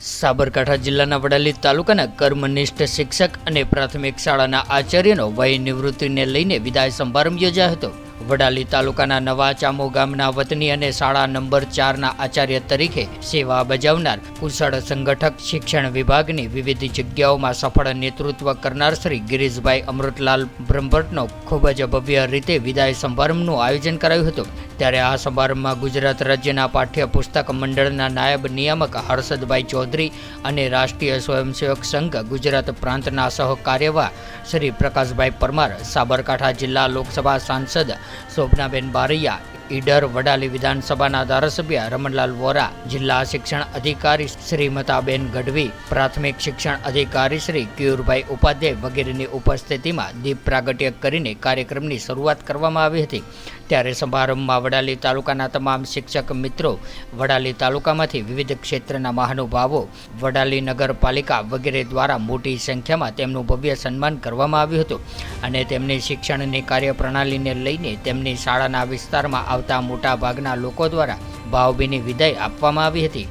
સાબરકાંઠા જિલ્લાના વડાલી તાલુકાના કર્મનિષ્ઠ શિક્ષક અને પ્રાથમિક શાળાના આચાર્યનો વય નિવૃત્તિને લઈને વિદાય સમારંભ યોજાયો હતો. વડાલી તાલુકાના નવા ચામો ગામના વતની અને શાળા નંબર ચારના આચાર્ય તરીકે સેવા બજાવનાર કુશળ સંગઠક શિક્ષણ વિભાગની વિવિધ જગ્યાઓમાં સફળ નેતૃત્વ કરનાર શ્રી ગિરીશભાઈ અમૃતલાલ બ્રહ્મભટ્ટનો ખૂબ જ ભવ્ય રીતે વિદાય સમારંભનું આયોજન કરાયું હતું. ત્યારે આ સમારંભમાં ગુજરાત રાજ્યના પાઠ્યપુસ્તક મંડળના નાયબ નિયામક હર્ષદભાઈ ચૌધરી અને રાષ્ટ્રીય સ્વયંસેવક સંઘ ગુજરાત પ્રાંતના સહકાર્યવાહ શ્રી પ્રકાશભાઈ પરમાર, સાબરકાંઠા જિલ્લા લોકસભા સાંસદ શોભનાબેન બારૈયા ઈડર વડાલી વિધાનસભાના ધારાસભ્ય રમણલાલ વોરા, જિલ્લા શિક્ષણ અધિકારી શ્રીમતાબેન ગઢવી, પ્રાથમિક શિક્ષણ અધિકારી શ્રી કિયુરભાઈ ઉપાધ્યાય વગેરેની ઉપસ્થિતિમાં દીપ પ્રાગટ્ય કરીને કાર્યક્રમની શરૂઆત કરવામાં આવી હતી. ત્યારે સમારંભમાં વડાલી તાલુકાના તમામ શિક્ષક મિત્રો વડાલી તાલુકામાંથી વિવિધ ક્ષેત્રના મહાનુભાવો, વડાલી નગરપાલિકા વગેરે દ્વારા મોટી સંખ્યામાં તેમનું ભવ્ય સન્માન કરવામાં આવ્યું હતું અને તેમની શિક્ષણની કાર્યપ્રણાલીને લઈને તેમની શાળાના વિસ્તારમાં આવતા મોટા ભાગના લોકો દ્વારા ભાવભીની વિદાય આપવામાં આવી હતી.